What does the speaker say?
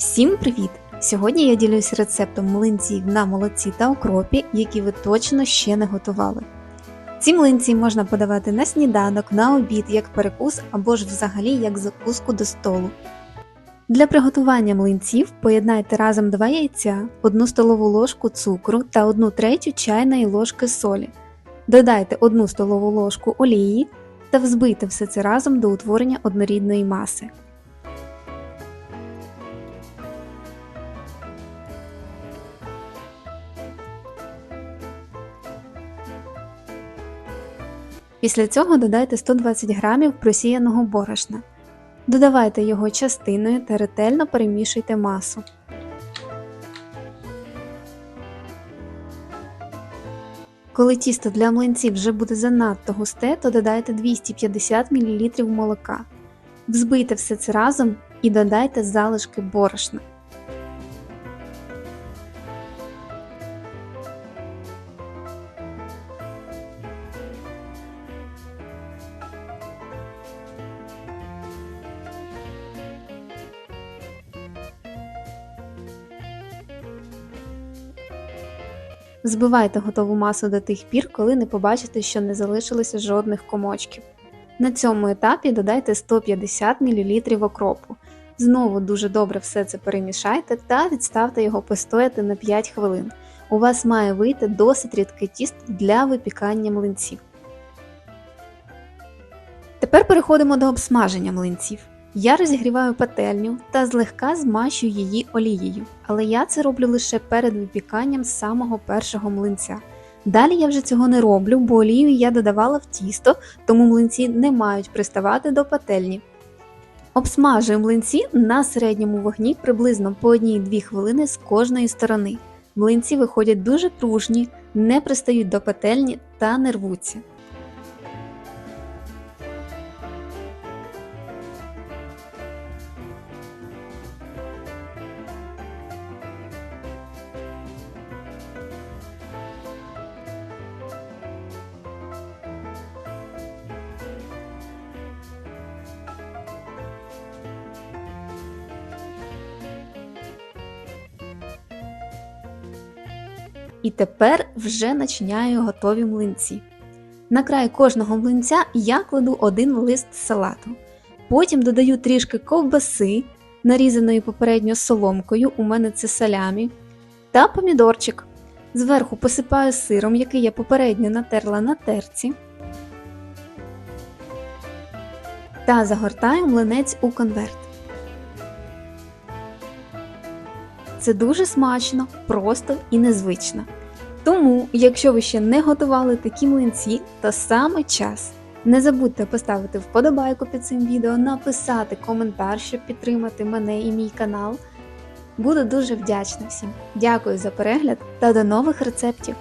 Всім привіт! Сьогодні я ділюсь рецептом млинців на молоці та окропі, які ви точно ще не готували. Ці млинці можна подавати на сніданок, на обід як перекус або ж взагалі як закуску до столу. Для приготування млинців поєднайте разом 2 яйця, 1 столову ложку цукру та 1 третю чайної ложки солі. Додайте 1 столову ложку олії та взбийте все це разом до утворення однорідної маси. Після цього додайте 120 г просіяного борошна. Додавайте його частиною та ретельно перемішуйте масу. Коли тісто для млинців вже буде занадто густе, то додайте 250 мл молока. Взбийте все це разом і додайте залишки борошна. Збивайте готову масу до тих пір, коли не побачите, що не залишилося жодних комочків. На цьому етапі додайте 150 мл окропу. Знову дуже добре все це перемішайте та відставте його постояти на 5 хвилин. У вас має вийти досить рідке тісто для випікання млинців. Тепер переходимо до обсмаження млинців. Я розігріваю пательню та злегка змащую її олією, але я це роблю лише перед випіканням самого першого млинця. Далі я вже цього не роблю, бо олію я додавала в тісто, тому млинці не мають приставати до пательні. Обсмажую млинці на середньому вогні приблизно по 1-2 хвилини з кожної сторони. Млинці виходять дуже пружні, не пристають до пательні та не рвуться. І тепер вже начиняю готові млинці. На край кожного млинця я кладу один лист салату. Потім додаю трішки ковбаси, нарізаної попередньо соломкою, у мене це салямі, та помідорчик. Зверху посипаю сиром, який я попередньо натерла на терці. Та загортаю млинець у конверт. Це дуже смачно, просто і незвично. Тому, якщо ви ще не готували такі млинці, то саме час. Не забудьте поставити вподобайку під цим відео, написати коментар, щоб підтримати мене і мій канал. Буду дуже вдячна всім. Дякую за перегляд та до нових рецептів!